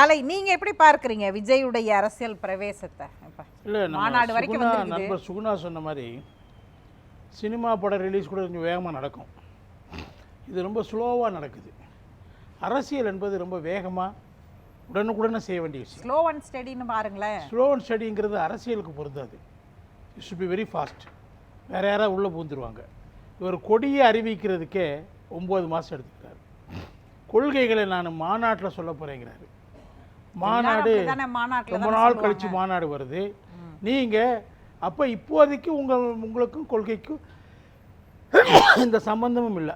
கலை நீங்க எப்படி பார்க்கறீங்க விஜயுடைய அரசியல் பிரவேசத்தை? இல்லை மாநாடு வரைக்கும். நண்பர் சுகுணா சொன்ன மாதிரி சினிமா படம் ரிலீஸ் கூட கொஞ்சம் வேகமாக நடக்கும். இது ரொம்ப ஸ்லோவாக நடக்குது. அரசியல் என்பது ரொம்ப வேகமாக உடனுக்குடனே செய்ய வேண்டிய விஷயம். ஸ்லோ அண்ட் ஸ்டடின்னு பாருங்களேன். ஸ்லோ அண்ட் ஸ்டடிங்கிறது அரசியலுக்கு பொருந்தாது it should be very fast வேறு யாராவது உள்ளே பூந்துருவாங்க இவர் கொடியை அறிவிக்கிறதுக்கே ஒம்பது மாதம் எடுத்துக்கிறாரு கொள்கைகளை நான் மாநாட்டில் சொல்ல போகிறேங்கிறாரு மாநாடு ரொம்ப நாள். கழிச்சு மாநாடு வருது. நீங்கள் அப்போ இப்போதைக்கு உங்கள் உங்களுக்கும் கொள்கைக்கும் இந்த சம்பந்தமும் இல்லை.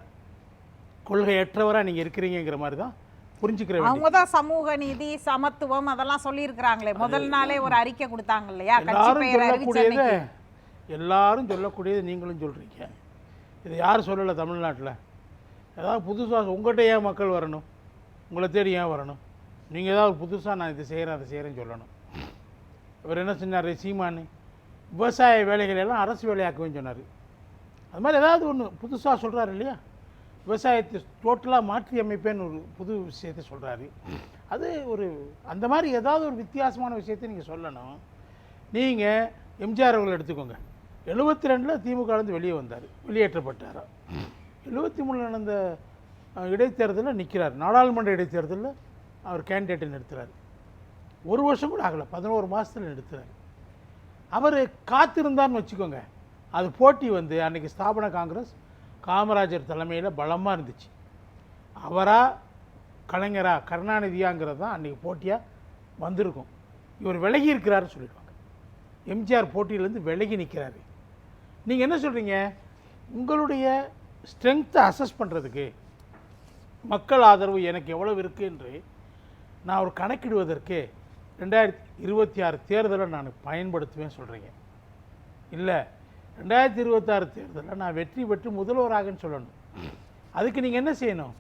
கொள்கையற்றவராக நீங்கள் இருக்கிறீங்கிற மாதிரி தான் புரிஞ்சுக்கிற வேண்டிய அவங்க தான் சமூக நீதி சமத்துவம் அதெல்லாம் சொல்லியிருக்கிறாங்களே. முதல் நாளே ஒரு அறிக்கை கொடுத்தாங்க இல்லையா? கட்சி எல்லாரும் சொல்லக்கூடியதை. எல்லாரும் சொல்லக்கூடியது நீங்களும் சொல்கிறீங்க இது யார் சொல்லலை தமிழ்நாட்டில்? ஏதாவது புதுசாக உங்கள்கிட்ட ஏன் மக்கள் வரணும்? உங்களை தேடி ஏன் வரணும்? நீங்கள் ஏதாவது புதுசாக நான் இதை செய்கிறேன் அதை செய்கிறேன்னு சொல்லணும். இவர் என்ன சொன்னார் சீமானு? விவசாய வேலைகளை எல்லாம் அரசு வேலையாக்குவேன்னு சொன்னார். அது மாதிரி ஏதாவது ஒன்று புதுசாக சொல்கிறாரு இல்லையா? விவசாயத்தை டோட்டலாக மாற்றி அமைப்பேன்னு ஒரு புது விஷயத்தை சொல்கிறாரு அது ஒரு அந்த மாதிரி ஏதாவது ஒரு வித்தியாசமான விஷயத்தை நீங்கள் சொல்லணும். நீங்கள் எம்ஜிஆர் அவர்கள் எடுத்துக்கோங்க. எழுபத்தி ரெண்டில் திமுகலேருந்து வெளியே வந்தார் வெளியேற்றப்பட்டார்? எழுபத்தி மூணில் நடந்த இடைத்தேர்தலில் நிற்கிறார் நாடாளுமன்ற இடைத்தேர்தலில் அவர் கேண்டிடேட்டை நிறுத்துறாரு. ஒரு வருஷம் கூட ஆகலை பதினோரு மாதத்தில் நிறுத்துறாரு. அவர் காத்திருந்தார்னு வச்சுக்கோங்க. அது போட்டி வந்து அன்றைக்கி ஸ்தாபன காங்கிரஸ் காமராஜர் தலைமையில் பலமாக இருந்துச்சு. அவராக கலைஞரா கருணாநிதியாங்கிறது தான் அன்றைக்கி போட்டியாக வந்திருக்கும். இவர் விலகி இருக்கிறாருன்னு சொல்லிடுவாங்க. எம்ஜிஆர் போட்டியிலேருந்து விலகி நிற்கிறாரு நீங்கள் என்ன சொல்கிறீங்க உங்களுடைய ஸ்ட்ரென்த்தை அசஸ் பண்ணுறதுக்கு மக்கள் ஆதரவு எனக்கு எவ்வளவு இருக்குது என்று நான் ஒரு கணக்கிடுவதற்கு ரெண்டாயிரத்தி இருபத்தி ஆறு தேர்தலை நான் பயன்படுத்துவேன் சொல்கிறீங்க இல்லை ரெண்டாயிரத்தி இருபத்தாறு தேர்தலில் நான் வெற்றி பெற்று முதல்வராகன்னு சொல்லணும். அதுக்கு நீங்கள் என்ன செய்யணும்?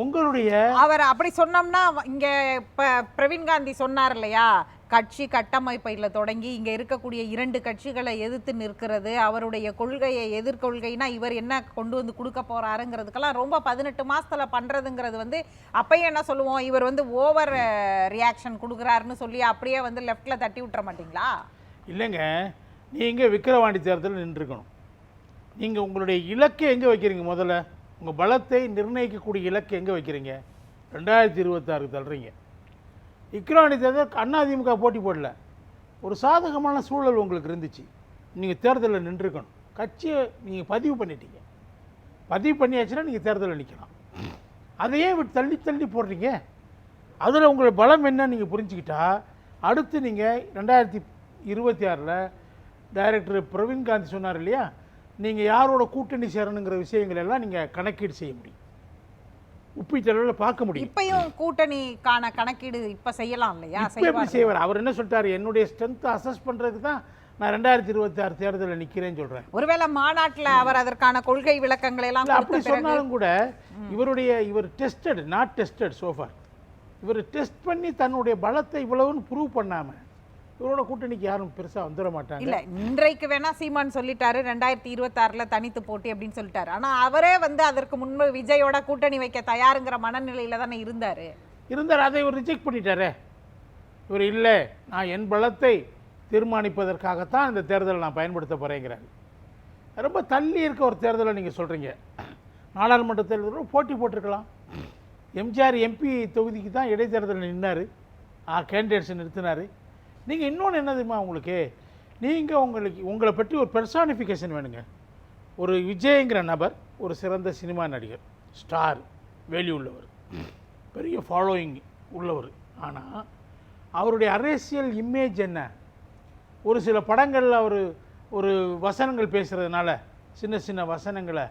உங்களுடைய அவர் அப்படி சொன்னோம்னா இங்கே இப்போ பிரவீன் காந்தி சொன்னார் இல்லையா? கட்சி கட்டமைப்பையில் தொடங்கி இங்கே இருக்கக்கூடிய இரண்டு கட்சிகளை எதிர்த்து நிற்கிறது அவருடைய கொள்கையை எதிர்கொள்கைனா இவர் என்ன கொண்டு வந்து கொடுக்க போகிறாருங்கிறதுக்கெல்லாம் ரொம்ப பதினெட்டு மாதத்தில் பண்ணுறதுங்கிறது வந்து அப்பயும் என்ன சொல்லுவோம் இவர் வந்து ஓவர் ரியாக்ஷன் கொடுக்குறாருன்னு சொல்லி அப்படியே வந்து லெஃப்டில் தட்டி விட்டுற மாட்டிங்களா? இல்லைங்க நீங்கள் விக்கிரவாண்டி தேர்தலில் நின்றுக்கணும். நீங்கள் உங்களுடைய இலக்கை எங்கே வைக்கிறீங்க முதல்ல? உங்கள் பலத்தை நிர்ணயிக்கக்கூடிய இலக்கு எங்கே வைக்கிறீங்க? ரெண்டாயிரத்தி இருபத்தாறுக்கு தள்ளுறீங்க. விக்கிரவாண்டி தேர்தல் அதிமுக போட்டி போடல. ஒரு சாதகமான சூழல் உங்களுக்கு இருந்துச்சு. நீங்கள் தேர்தலில் நின்றுக்கணும். கட்சியை நீங்கள் பதிவு பண்ணிட்டீங்க. பதிவு பண்ணியாச்சுன்னா நீங்கள் தேர்தலில் நிற்கலாம். அதையே விட்டு தள்ளி தள்ளி போடுறீங்க. அதில் உங்களோட பலம் என்ன நீங்கள் புரிஞ்சுக்கிட்டா அடுத்து நீங்கள் ரெண்டாயிரத்தி இருபத்தி ஆறில் டைரக்டர் பிரவீன் காந்தி சொன்னார் இல்லையா? நீங்கள் யாரோட கூட்டணி சேரணுங்கிற விஷயங்கள் எல்லாம் நீங்கள் கணக்கீடு செய்ய முடியும். ஒப்பீட்டளவில் பார்க்க முடியும். இப்பயும் கூட்டணிக்கான கணக்கீடு இப்ப செய்யலாம் இல்லையா? இப்போ எப்படி செய்வார்? அவர் என்ன சொல்லிட்டாரு? என்னுடைய ஸ்ட்ரென்த்தை அசஸ் பண்ணுறதுக்கு தான் நான் ரெண்டாயிரத்தி இருபத்தி ஆறு தேர்தலில் நிற்கிறேன்னு சொல்கிறேன் ஒருவேளை மாநாட்டுல அவர் அதற்கான கொள்கை விளக்கங்களை எல்லாம் அப்படி சொன்னாலும் கூட இவருடைய இவர் tested not tested so far இவர் டெஸ்ட் பண்ணி தன்னுடைய பலத்தை இவ்வளவுன்னு ப்ரூவ் பண்ணாம இவரோட கூட்டணிக்கு யாரும் பெருசா வந்துட மாட்டாங்க. இல்ல இன்றைக்கு வேணா சீமான் சொல்லிட்டாரு ரெண்டாயிரத்தி இருபத்தாறுல தனித்து போட்டி அப்படின்னு சொல்லிட்டாரு. ஆனா அவரே வந்து அதற்கு முன்பு விஜயோட கூட்டணி வைக்க தயாருங்கிற மனநிலையில தானே இருந்தாரு. இருந்தார் அதை இவர் ரிஜெக்ட் பண்ணிட்டாரே. இவர் இல்லை நான் என் பலத்தை தீர்மானிப்பதற்காகத்தான் இந்த தேர்தலை நான் பயன்படுத்த போகிறேங்கிறாரு ரொம்ப தள்ளி இருக்க ஒரு தேர்தலை நீங்கள் சொல்கிறீங்க நாடாளுமன்ற தேர்தலில் போட்டி போட்டிருக்கலாம். எம்ஜிஆர் எம்பி தொகுதிக்கு தான் இடைத்தேர்தலில் நின்னார். ஆ கேண்டிடேட்ஸ் நிறுத்தினார். நீங்கள் இன்னொன்று என்ன தெரியுமா உங்களுக்கு? நீங்கள் உங்களுக்கு உங்களை பற்றி ஒரு பெர்சானிஃபிகேஷன் வேணுங்க. ஒரு விஜய்ங்கிற நபர் ஒரு சிறந்த சினிமா நடிகர் ஸ்டார் வேல்யூ உள்ளவர். பெரிய ஃபாலோயிங் உள்ளவர். ஆனால் அவருடைய அரசியல் இமேஜ் என்ன? ஒரு சில படங்களில் அவர் ஒரு வசனங்கள் பேசுகிறதுனால சின்ன சின்ன வசனங்களை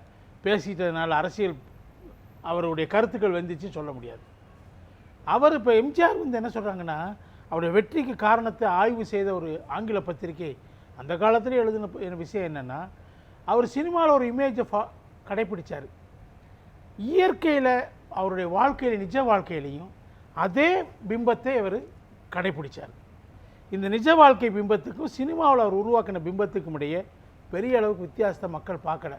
பேசிட்டதுனால அரசியல் அவருடைய கருத்துக்கள் வந்துச்சு சொல்ல முடியாது. அவர் இப்போ எம்ஜிஆர் வந்து என்ன சொல்கிறாங்கன்னா அவருடைய வெற்றிக்கு காரணத்தை ஆய்வு செய்த ஒரு ஆங்கில பத்திரிகை அந்த காலத்திலே எழுதின விஷயம் என்னென்னா அவர் சினிமாவில் ஒரு இமேஜை ஃபா கடைப்பிடிச்சார். இயற்கையில் அவருடைய வாழ்க்கையில் நிஜ வாழ்க்கையிலையும் அதே பிம்பத்தை அவர் கடைப்பிடிச்சார். இந்த நிஜ வாழ்க்கை பிம்பத்துக்கும் சினிமாவில் அவர் உருவாக்கின பிம்பத்துக்கும் இடையே பெரிய அளவுக்கு வித்தியாசத்தை மக்கள் பார்க்கல.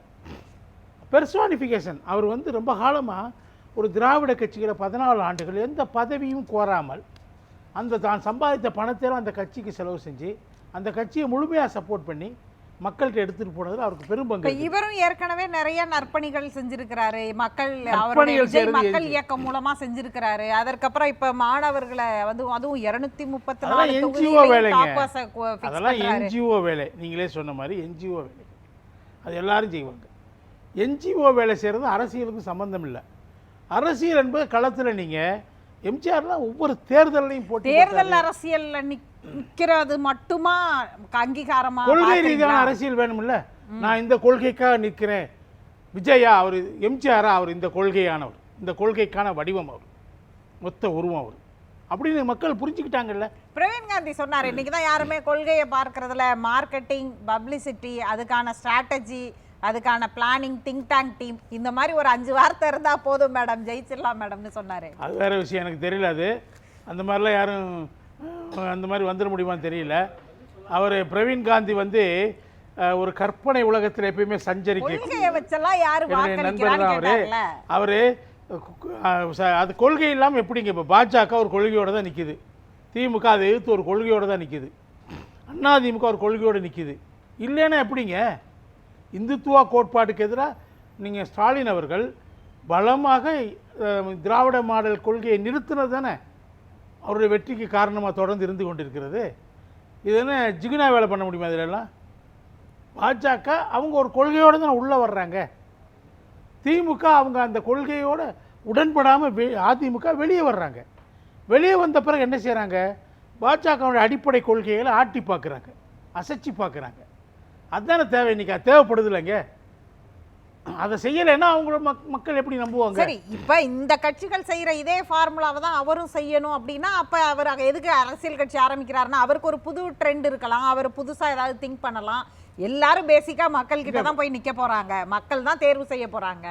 பெர்சானிஃபிகேஷன் அவர் வந்து ரொம்ப காலமாக ஒரு திராவிட கட்சிகளை பதினாலு ஆண்டுகள் எந்த பதவியும் கோராமல் அந்த தான் சம்பாதித்த பணத்தையெல்லாம் அந்த கட்சிக்கு செலவு செஞ்சு அந்த கட்சியை முழுமையாக சப்போர்ட் பண்ணி மக்கள்கிட்ட எடுத்துகிட்டு போனதில் அவருக்கு பெரும் பங்கு இப்ப இருக்கு. இவரும் ஏற்கனவே நிறைய நற்பணிகள் செஞ்சிருக்கிறாரு மக்கள் அவருடைய மக்கள். இயக்கம் மூலமா செஞ்சிருக்கிறாரு அதற்கப்புறம் இப்ப மாணவர்களை வந்து அதுவும் இருநூத்தி முப்பத்தி நாலு தொகுதியிலையும் வேலைங்க. அதெல்லாம். என்ஜிஓ வேலை நீங்களே சொன்ன மாதிரி என்ஜிஓ வேலை அது எல்லாரும் செய்வாங்க என்ஜிஓ வேலை செய்கிறது அரசியலுக்கு சம்பந்தம் இல்லை அரசியல் என்பது களத்தில் நீங்கள் எம்ஜிஆர்லாம் ஒவ்வொரு தேர்தலையும் போட்டி தேர்தல் அரசியல்ல நிக்- நிக்கிறது மட்டுமா? அங்கீகாரமா கொள்கை? ரீதியான அரசியல் வேணும்ல. நான் இந்த கொள்கைக்காக நிற்கிறேன் விஜயா அவர் எம்ஜிஆரா அவர் இந்த கொள்கையானவர். இந்த கொள்கைக்கான வடிவம் அவர். மொத்த உருவம் அவர். அப்படின்னு மக்கள் புரிஞ்சுக்கிட்டாங்கல்ல. பிரவீன் காந்தி சொன்னார் இன்னைக்கு தான் யாருமே கொள்கையை பார்க்கறதுல மார்க்கெட்டிங் பப்ளிசிட்டி அதுக்கான ஸ்ட்ராட்டஜி அதுக்கான பிளானிங் திங்க் டேங்க் டீம் இந்த மாதிரி ஒரு அஞ்சு வார்த்தை இருந்தா போதும் மேடம். ஜெயிச்சிடலாம் மேடம்னு சொன்னாரு. அது வேற விஷயம். எனக்கு தெரியல அது. அந்த மாதிரிலாம் யாரும் அந்த மாதிரி வந்துட முடியுமான்னு தெரியல. அவர் பிரவீன் காந்தி வந்து ஒரு கற்பனை உலகத்தில் எப்பயுமே சஞ்சரிக்க நண்பர் தான் அவரு. அவரு அது கொள்கை இல்லாமல் எப்படிங்க இப்போ பாஜக ஒரு கொள்கையோட தான் நிற்கிது திமுக அதை எதிர்த்து ஒரு கொள்கையோட தான் நிற்கிது அதிமுக ஒரு கொள்கையோடு நிற்கிது இல்லைன்னா எப்படிங்க? இந்துத்துவா கோட்பாட்டுக்கு எதிராக நீங்கள் ஸ்டாலின் அவர்கள் பலமாக திராவிட மாடல் கொள்கையை நிறுத்தினது தானே? அவருடைய வெற்றிக்கு காரணமாக தொடர்ந்து இருந்து கொண்டிருக்கிறது. இது என்ன ஜிகினா வேலை பண்ண முடியுமா இதிலெல்லாம் பாஜக அவங்க ஒரு கொள்கையோடு தான் உள்ளே வர்றாங்க. திமுக அவங்க அந்த கொள்கையோட உடன்படாமல் வெ அதிமுக வெளியே வர்றாங்க. வெளியே வந்த பிறகு என்ன செய்கிறாங்க பாஜகவுடைய அடிப்படை கொள்கைகளை ஆட்டி பார்க்குறாங்க. அசைச்சு பார்க்குறாங்க. அதுதானே தேவை இன்னைக்கு? அது தேவைப்படுது இல்லைங்க. அதை செய்யலைன்னா அவங்களோட மக் மக்கள் எப்படி நம்புவாங்க? சரி இப்ப இந்த கட்சிகள் செய்யற இதே ஃபார்முலாவை தான் அவரும் செய்யணும் அப்படின்னா அப்ப அவர் அங்க எதுக்கு அரசியல் கட்சி ஆரம்பிக்கிறாருன்னா அவருக்கு ஒரு புது ட்ரெண்ட் இருக்கலாம் அவர் புதுசா ஏதாவது திங்க் பண்ணலாம். எல்லாரும் பேசிக்கா மக்கள் கிட்ட தான் போய் நிக்க போறாங்க. மக்கள் தான் தேர்வு செய்ய போறாங்க.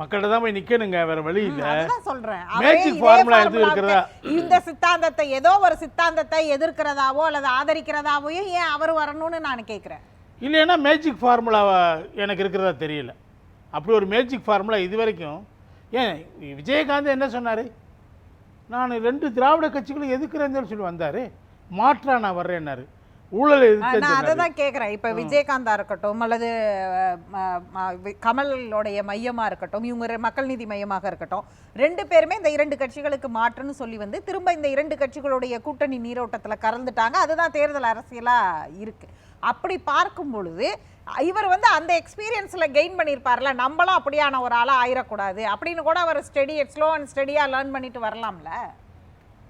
மக்கள்கிட்ட தான் போய் நிற்கணுங்க வேற வழி இல்லை. சொல்றேன். formula எதுவும் formula இருக்கிறதா? க்கு இந்த சித்தாந்தத்தை ஏதோ ஒரு சித்தாந்தத்தை எதிர்க்கிறதாவோ அல்லது ஆதரிக்கிறதாவோ ஏன் அவர் வரணும்னு நான் கேக்குறேன்? இல்லைன்னா மேஜிக் ஃபார்முலாவை எனக்கு இருக்கிறதா தெரியல. அப்படி ஒரு மேஜிக் ஃபார்முலா இது வரைக்கும் ஏன் விஜயகாந்த் என்ன சொன்னார்? நான் ரெண்டு திராவிட கட்சிகளும் எதுக்குறேன்னு சொல்லி வந்தார் மாற்றா நான் வர்றேன்னாரு. ஊழல் நான் அதை. தான் கேட்குறேன் இப்போ விஜயகாந்தா இருக்கட்டும் அல்லது கமலோடைய மையமா இருக்கட்டும் இவங்க மக்கள் நீதி மையமாக இருக்கட்டும் ரெண்டு பேருமே இந்த இரண்டு கட்சிகளுக்கு மாற்றுன்னு சொல்லி வந்து திரும்ப இந்த இரண்டு கட்சிகளுடைய கூட்டணி நீரோட்டத்துல கறந்துட்டாங்க. அதுதான் தேர்தல் அரசியலா இருக்கு. அப்படி பார்க்கும் பொழுது இவர் வந்து அந்த எக்ஸ்பீரியன்ஸ்ல கெயின் பண்ணியிருப்பார்ல நம்மளும் அப்படியான ஒரு ஆளா ஆயிடக்கூடாது அப்படின்னு கூட அவர் ஸ்டடி ஸ்லோ அண்ட் ஸ்டடியா லேர்ன் பண்ணிட்டு வரலாம்ல.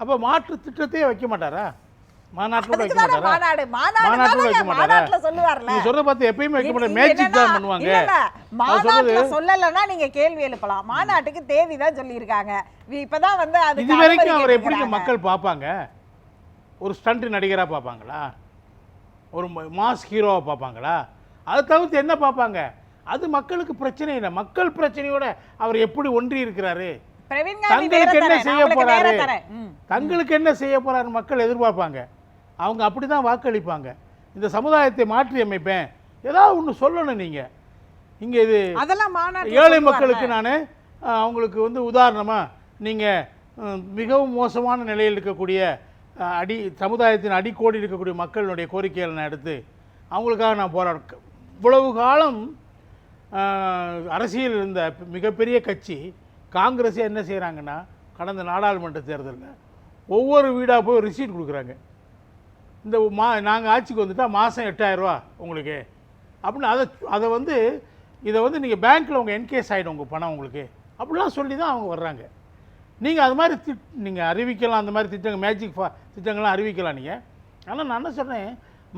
அப்போ மாற்று திட்டத்தையே வைக்க மாட்டாரா? மாநாட்டில் வைக்க மாட்டாரா? மாநாடு. மாநாடு மாநாட்டுல வைக்க மாட்டாரா? சொல்லுவார்ல. நீங்க சொல்றத பார்த்து எப்பயுமே வைக்க மாட்டாங்க மேஜிக் தான் பண்ணுவாங்க. மாநாட்டுல நீங்க கேள்வி எழுப்பலாம். மாநாட்டுக்கு தேதி தான் சொல்லியிருக்காங்க. இப்பதான் வந்து அதுக்கு இது வரைக்கும் அவர் எப்படி. மக்கள் பார்ப்பாங்க? ஒரு ஸ்டண்ட் நடிகரா பார்ப்பாங்களா? ஒரு மாஸ் ஹீரோவை பார்ப்பாங்களா? அதை தவிர்த்து என்ன பார்ப்பாங்க? அது மக்களுக்கு பிரச்சனை இல்லை. மக்கள் பிரச்சனையோட அவர் எப்படி ஒன்றி இருக்கிறாரு? தங்களுக்கு என்ன செய்ய போறாரு. தங்களுக்கு என்ன செய்ய போறாரு மக்கள் எதிர்பார்ப்பாங்க. அவங்க அப்படி தான் வாக்களிப்பாங்க. இந்த சமுதாயத்தை மாற்றி அமைப்பேன் ஏதாவது ஒன்று சொல்லணும் நீங்க. இங்க இது அதெல்லாம் ஏழை. மக்களுக்கு நான் அவங்களுக்கு வந்து உதாரணமாக நீங்கள் மிகவும் மோசமான நிலையில் இருக்கக்கூடிய அடி சமுதாயத்தின் அடிக்கோடி இருக்கக்கூடிய மக்களுடைய கோரிக்கைகளை நான் எடுத்து அவங்களுக்காக நான் போராட இவ்வளவு காலம் அரசியல் இருந்த மிகப்பெரிய கட்சி காங்கிரஸே என்ன செய்கிறாங்கன்னா கடந்த நாடாளுமன்ற தேர்தலில் ஒவ்வொரு வீடாக போய் ரிசீட் கொடுக்குறாங்க. இந்த மா நாங்கள் ஆட்சிக்கு வந்துட்டா மாதம் எட்டாயிரரூவா உங்களுக்கு. அப்படின்னு அதை அதை வந்து இதை வந்து நீங்கள் பேங்க்கில் உங்கள் என்கேஸ் ஆகிடும் உங்கள் பணம் உங்களுக்கு. அப்படிலாம் சொல்லி தான் அவங்க வர்றாங்க. நீங்கள் அது மாதிரி திட் நீங்கள் அறிவிக்கலாம் அந்த மாதிரி திட்டங்கள் மேஜிக் ஃபா திட்டங்கள்லாம் அறிவிக்கலாம் நீங்கள் ஆனால் நான் என்ன சொல்கிறேன்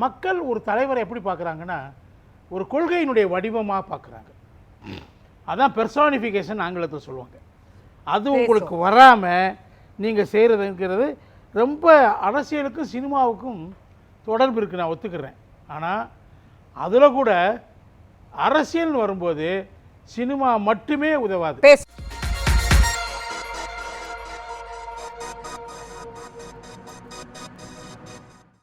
மக்கள் ஒரு தலைவரை எப்படி பார்க்குறாங்கன்னா ஒரு கொள்கையினுடைய வடிவமாக பார்க்குறாங்க அதான் பெர்சானிஃபிகேஷன் ஆங்கிலத்தில் சொல்லுவாங்க. அது உங்களுக்கு வராமல் நீங்கள் செய்கிறதுங்கிறது ரொம்ப அரசியலுக்கும் சினிமாவுக்கும் தொடர்பு இருக்குது நான் ஒத்துக்கிறேன். ஆனால் அதில் கூட அரசியல்னு வரும்போது சினிமா மட்டுமே உதவாது.